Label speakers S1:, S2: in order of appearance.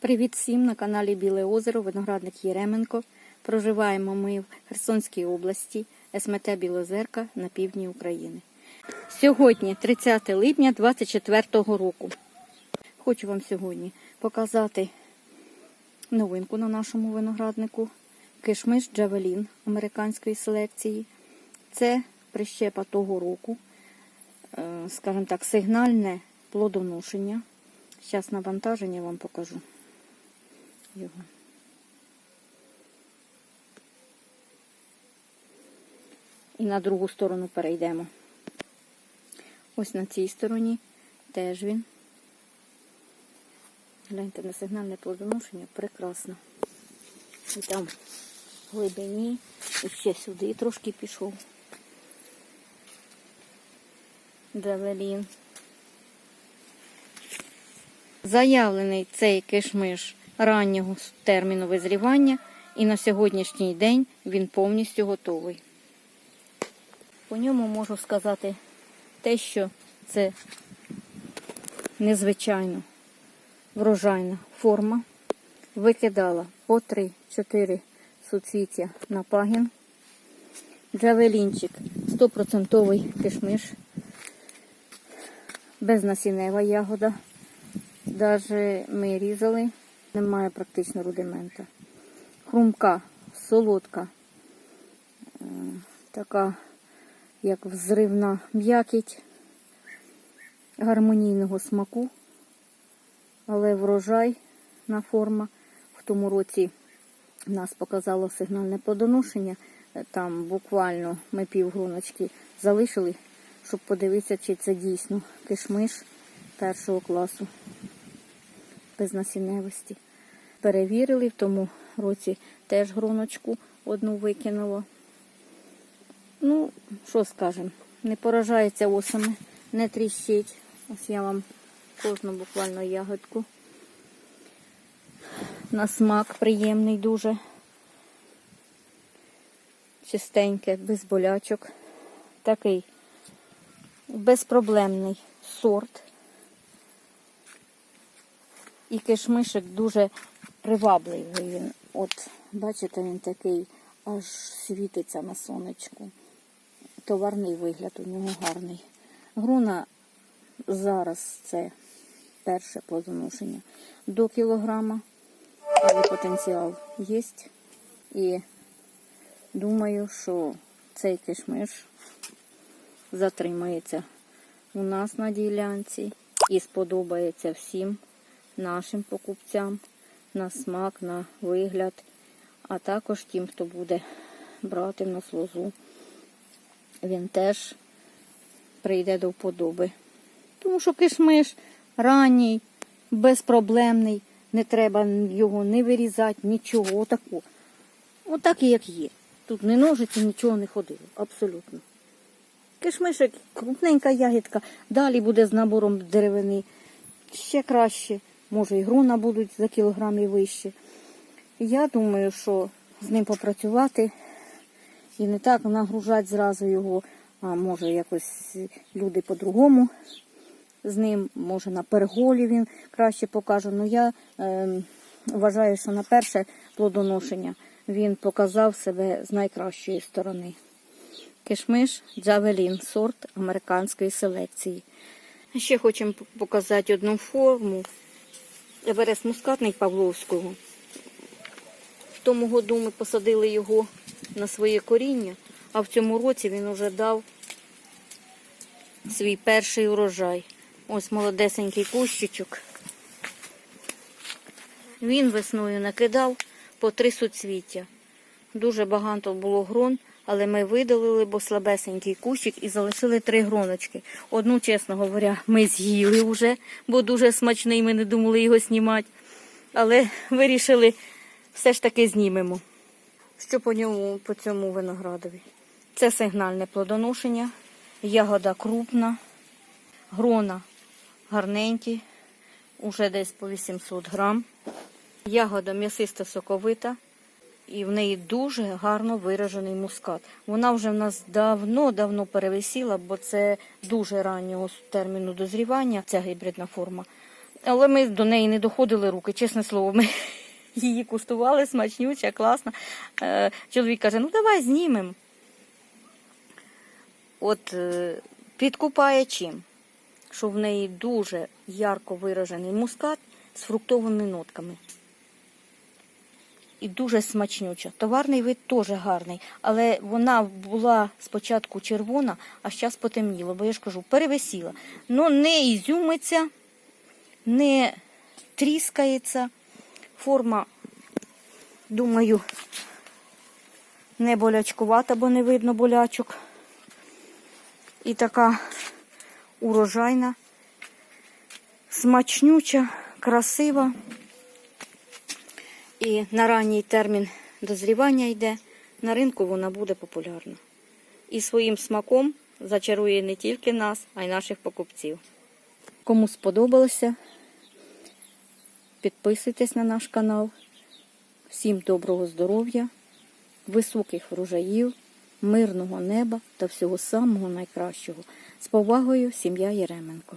S1: Привіт всім на каналі Біле озеро, виноградник Єременко. Проживаємо ми в Херсонській області, СМТ Білозерка на півдні України. Сьогодні 30 липня 2024 року. Хочу вам сьогодні показати новинку на нашому винограднику. Кишмиш Джавелін американської селекції. Це прищепа того року, е, скажімо так, сигнальне плодоношення. Зараз навантаження вам покажу його. І на другу сторону перейдемо. Ось на цій стороні теж він. Гляньте на сигнальне плодоношення прекрасно. І там в глибині, і ще сюди трошки пішов. Джавелін. Заявлений цей кишмиш раннього терміну визрівання, і на сьогоднішній день він повністю готовий. По ньому можу сказати те, що це незвичайно врожайна форма. Викидала по 3-4 суцвіття на пагін. Джавелінчик 100% кишмиш, безнасінева ягода. Даже ми різали, немає практично рудимента. Хрумка, солодка, е, така, як взривна м'якіть гармонійного смаку, але врожайна форма. В тому році нас показало сигнальне плодоношення. Там буквально ми півгроночки залишили, щоб подивитися, чи це дійсно кишмиш першого класу безнасінневості. Перевірили, в тому році теж гроночку одну викинуло. Ну, що скажемо, не поражається осами, не тріщить. Ось я вам кожну буквально ягодку. На смак приємний дуже. Чистеньке, без болячок. Такий безпроблемний сорт. І кишмишик дуже привабливий він. От, бачите, він такий аж світиться на сонечку. Товарний вигляд у нього гарний. Груна зараз це перше плодоношення до кілограма, але потенціал є. І думаю, що цей кишмиш затримається у нас на ділянці і сподобається всім нашим покупцям на смак, на вигляд, а також тим, хто буде брати в нас лозу. Він теж прийде до вподоби. Тому що кишмиш ранній, безпроблемний, не треба його не вирізати, нічого. Отаку. Отак і як є. Тут не ножиці, нічого не ходило. Абсолютно. Кишмишик, крупненька ягідка, далі буде з набором деревини. Ще краще. Може і груна будуть за кілограм і вище. Я думаю, що з ним попрацювати і не так нагружати зразу його, а може якось люди по-другому з ним, може на перголі він краще покаже. Ну я е, вважаю, що на перше плодоношення він показав себе з найкращої сторони. Кишмиш Джавелін, сорт американської селекції. Ще хочемо показати одну форму. Еверест мускатний Павловського. В тому году ми посадили його на своє коріння, а в цьому році він уже дав свій перший урожай. Ось молодесенький кущичок. Він весною накидав по три суцвіття. Дуже багато було грон, але ми видалили, бо слабесенький кущик і залишили три гроночки. Одну, чесно говоря, ми з'їли вже, бо дуже смачний, ми не думали його знімати. Але вирішили все ж таки знімемо. Що по ньому, по цьому виноградові? Це сигнальне плодоношення, ягода крупна, грона гарненькі, уже десь по 800 грам. Ягода м'ясиста соковита і в неї дуже гарно виражений мускат. Вона вже в нас давно-давно перевисіла, бо це дуже раннього терміну дозрівання, ця гібридна форма. Але ми до неї не доходили руки, чесне слово. Ми її куштували, смачнюча, класна. Е, Чоловік каже, ну давай знімемо. От е, підкупає чим? Що в неї дуже ярко виражений мускат з фруктовими нотками. І дуже смачнюча. Товарний вид теж гарний, але вона була спочатку червона, а зараз потемніло, бо я ж кажу, перевесіла. Ну не ізюмиться, не тріскається. Форма, думаю, не болячкувата, бо не видно болячок. І така урожайна, смачнюча, красива. І на ранній термін дозрівання йде. На ринку вона буде популярна. І своїм смаком зачарує не тільки нас, а й наших покупців. Кому сподобалося, підписуйтесь на наш канал. Всім доброго здоров'я, високих врожаїв, мирного неба та всього самого найкращого. З повагою, сім'я Єременко.